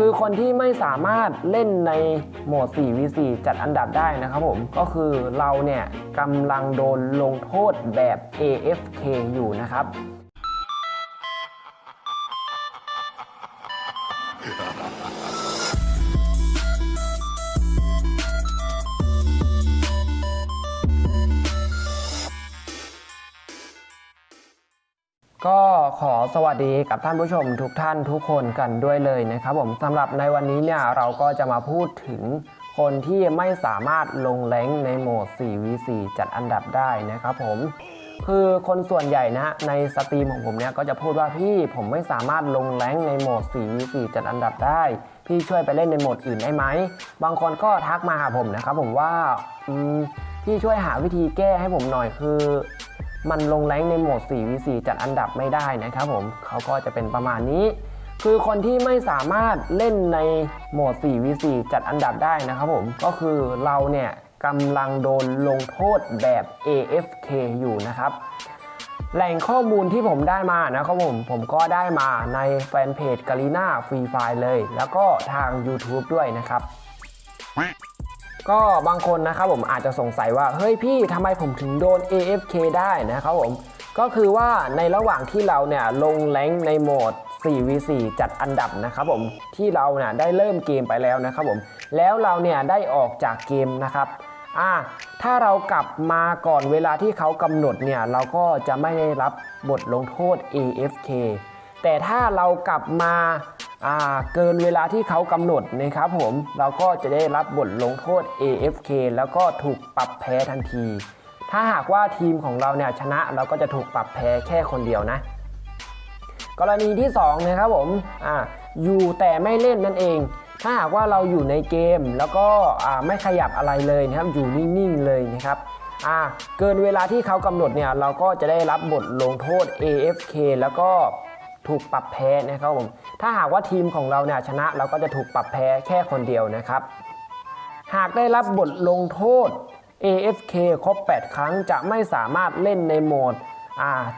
คือคนที่ไม่สามารถเล่นในโหมด 4v4 จัดอันดับได้นะครับผม ก็คือเราเนี่ยกำลังโดนลงโทษแบบ AFK อยู่นะครับ ก็ขอสวัสดีกับท่านผู้ชมทุกท่านทุกคนกันด้วยเลยนะครับผมสำหรับในวันนี้เนี่ยเราก็จะมาพูดถึงคนที่ไม่สามารถลงแรงในโหมด 4v4 จัดอันดับได้นะครับผมคือคนส่วนใหญ่นะในสตรีมของผมเนี่ยก็จะพูดว่าพี่ผมไม่สามารถลงแรงในโหมด 4v4 จัดอันดับได้ พี่ช่วยไปเล่นในโหมดอื่นได้ไหม บางคนก็ทักมาหาผมนะครับผมว่าพี่ช่วยหาวิธีแก้ให้ผมหน่อยคือ มันลงแรงในโหมด 4v4 จัดอันดับไม่ได้นะครับผมเขาก็จะเป็นประมาณนี้ คือคนที่ไม่สามารถเล่นในโหมด 4v4 จัดอันดับได้นะครับผมก็คือเราเนี่ยกำลังโดนลงโทษแบบ AFK อยู่นะครับ แหล่งข้อมูลที่ผมได้มานะครับผม ผมก็ได้มาในแฟนเพจกาลีนาฟรีไฟเลย แล้วก็ทาง YouTube ด้วยนะครับ ก็บางคนนะครับผมอาจจะสงสัยว่า เฮ้ยพี่ทำไมผมถึงโดน AFK ได้นะครับผม ก็คือว่าในระหว่างที่เราเนี่ยลงแรงในโหมด 4v4 จัดอันดับนะครับผมที่เราเนี่ยได้เริ่มเกมไปแล้วนะครับผม แล้วเราเนี่ยได้ออกจากเกมนะครับอ่าถ้าเรากลับมาก่อนเวลาที่เขากำหนดเนี่ยเราก็จะไม่ได้รับบทลงโทษ AFK แต่ถ้าเรากลับมาอ่า เกินเวลาที่เขากำหนดนะครับผมเราก็จะได้รับบทลงโทษ AFK แล้วก็ถูกปรับแพ้ทันที ถ้าหากว่าทีมของเราเนี่ยชนะเราก็จะถูกปรับแพ้แค่คนเดียวนะ กรณีที่2นะครับผมออยู่แต่ไม่เล่นนั่นเอง ถ้าหากว่าเราอยู่ในเกมแล้วก็ไม่ขยับอะไรเลยนะครับอยู่นิ่งๆเลยนะครับเกินเวลาที่เขากำหนดเนี่ยเราก็จะได้รับบทลงโทษ AFK แล้วก็ ถูกปรับแพ้นะครับผมถ้าหากว่าทีมของเราเนี่ยชนะเราก็จะถูกปรับแพ้แค่คนเดียวนะครับ หากได้รับบทลงโทษ AFK ครบ 8 ครั้งจะไม่สามารถเล่นในโหมด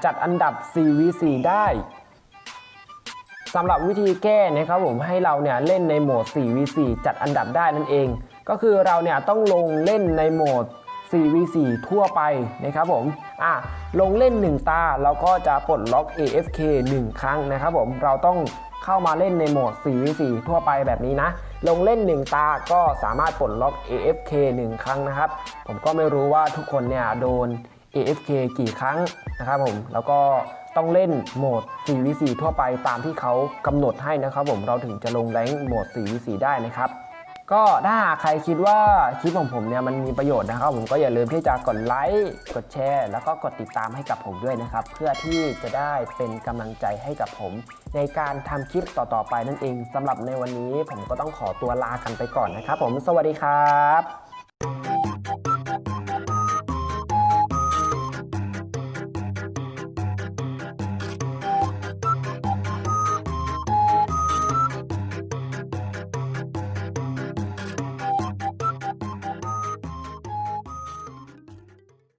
จัดอันดับ 4v4 ได้สำหรับวิธีแก้นะครับผมให้เราเนี่ยเล่นในโหมด 4v4 จัดอันดับได้นั่นเอง ก็คือเราเนี่ยต้องลงเล่นในโหมด 4v4 ทั่วไปนะครับผมอะลงเล่น 1 ตาเราก็จะปลดล็อก AFK 1 ครั้งนะครับผมเราต้องเข้ามาเล่นในโหมด 4v4 ทั่วไปแบบนี้นะ ลงเล่น 1 ตาก็สามารถปลดล็อก AFK 1 ครั้งนะครับ ผมก็ไม่รู้ว่าทุกคนเนี่ยโดน AFK กี่ครั้งนะครับผมแล้วก็ต้องเล่นโหมด 4v4 ทั่วไปตามที่เขากำหนดให้นะครับผมเราถึงจะลงแรงโหมด 4v4 ได้นะครับ ก็ถ้าหากใครคิดว่าคลิปของผมเนี่ยมันมีประโยชน์นะครับ ผมก็อย่าลืมที่จะกดไลค์กดแชร์ แล้วก็กดติดตามให้กับผมด้วยนะครับ เพื่อที่จะได้เป็นกำลังใจให้กับผม ในการทำคลิปต่อๆไปนั่นเองสำหรับในวันนี้ผมก็ต้องขอตัวลากันไปก่อนนะครับ ผมสวัสดีครับ